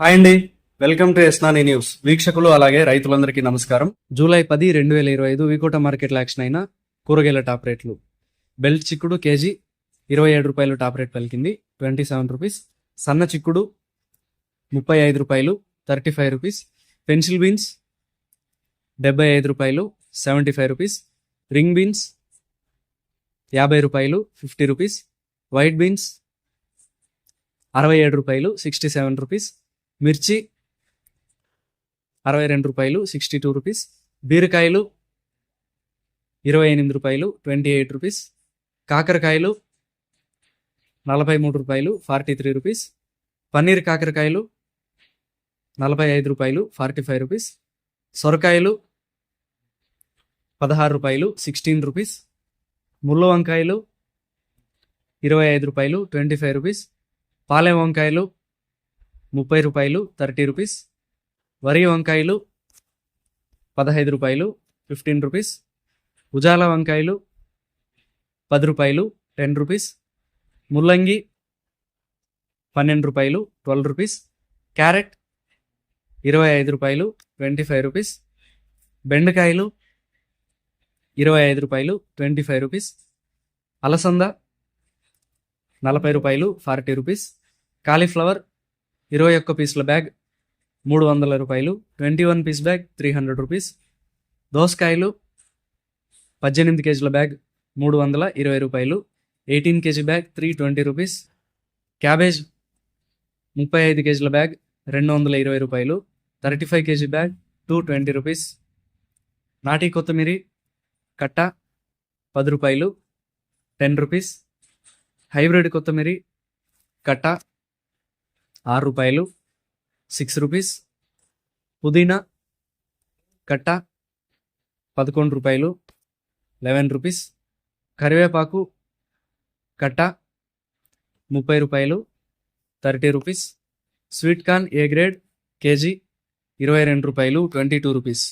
Hi అండి. Welcome to ఎస్నాని news. వీక్షకులు అలాగే రైతులందరికీ నమస్కారం. జూలై పది రెండు వేల ఇరవై ఐదు వికోట మార్కెట్లో యాక్షన్ అయిన కూరగాయల టాప్ రేట్లు. బెల్ట్ చిక్కుడు కేజీ ఇరవై ఏడు రూపాయలు టాప్ రేట్ పలికింది. Twenty seven rupees. సన్న చిక్కుడు ముప్పై ఐదు రూపాయలు thirty five rupees. Pencil beans డెబ్బై ఐదు రూపాయలు seventy five rupees. Ring beans యాభై రూపాయలు ఫిఫ్టీ రూపీస్. వైట్ బీన్స్ అరవై ఏడు రూపాయలు సిక్స్టీ సెవెన్ రూపీస్. మిర్చి అరవై రెండు రూపాయలు సిక్స్టీ టూ రూపీస్ బీరకాయలు ఇరవై ఎనిమిది రూపాయలు ట్వంటీ ఎయిట్ రూపీస్ కాకరకాయలు నలభై మూడు రూపాయలు ఫార్టీ త్రీ రూపీస్ పన్నీర్ కాకరకాయలు నలభై ఐదు రూపాయలు ఫార్టీ ఫైవ్ రూపీస్ సొరకాయలు పదహారు రూపాయలు సిక్స్టీన్ రూపీస్ ముళ్ళ వంకాయలు ఇరవై ఐదు రూపాయలు ట్వంటీ ఫైవ్ రూపీస్ పాలెం వంకాయలు ముప్పై రూపాయలు థర్టీ రూపీస్. వరి వంకాయలు పదహైదు రూపాయలు ఫిఫ్టీన్ రూపీస్. ఉజాల వంకాయలు పది రూపాయలు టెన్ రూపీస్. ముల్లంగి పన్నెండు రూపాయలు ట్వెల్వ్ రూపీస్. క్యారెట్ ఇరవై ఐదు రూపాయలు ట్వంటీ ఫైవ్ రూపీస్. బెండకాయలు ఇరవై ఐదు రూపాయలు ట్వంటీ ఫైవ్ రూపీస్. అలసంద నలభై రూపాయలు ఫార్టీ రూపీస్. కాలీఫ్లవర్ ఇరవై ఒక్క పీసుల బ్యాగ్ మూడు వందల రూపాయలు. Twenty one piece bag three hundred rupees. దోసకాయలు పద్దెనిమిది కేజీల బ్యాగ్ మూడు వందల ఇరవై రూపాయలు. Eighteen KG bag three twenty rupees. Cabbage ముప్పై ఐదు కేజీల బ్యాగ్ రెండు వందల ఇరవై రూపాయలు. Thirty five KG bag two twenty rupees. నాటి కొత్తిమీరి కట్ట పది రూపాయలు. Ten rupees. హైబ్రిడ్ కొత్తిమీరి కట్ట ఆరు రూపాయలు సిక్స్ రూపీస్ పుదీనా కట్ట పదకొండు రూపాయలు లెవెన్ రూపీస్ కరివేపాకు కట్ట ముప్పై రూపాయలు thirty rupees sweet corn A grade KG ఇరవై రెండు రూపాయలు ట్వంటీ టూ రూపీస్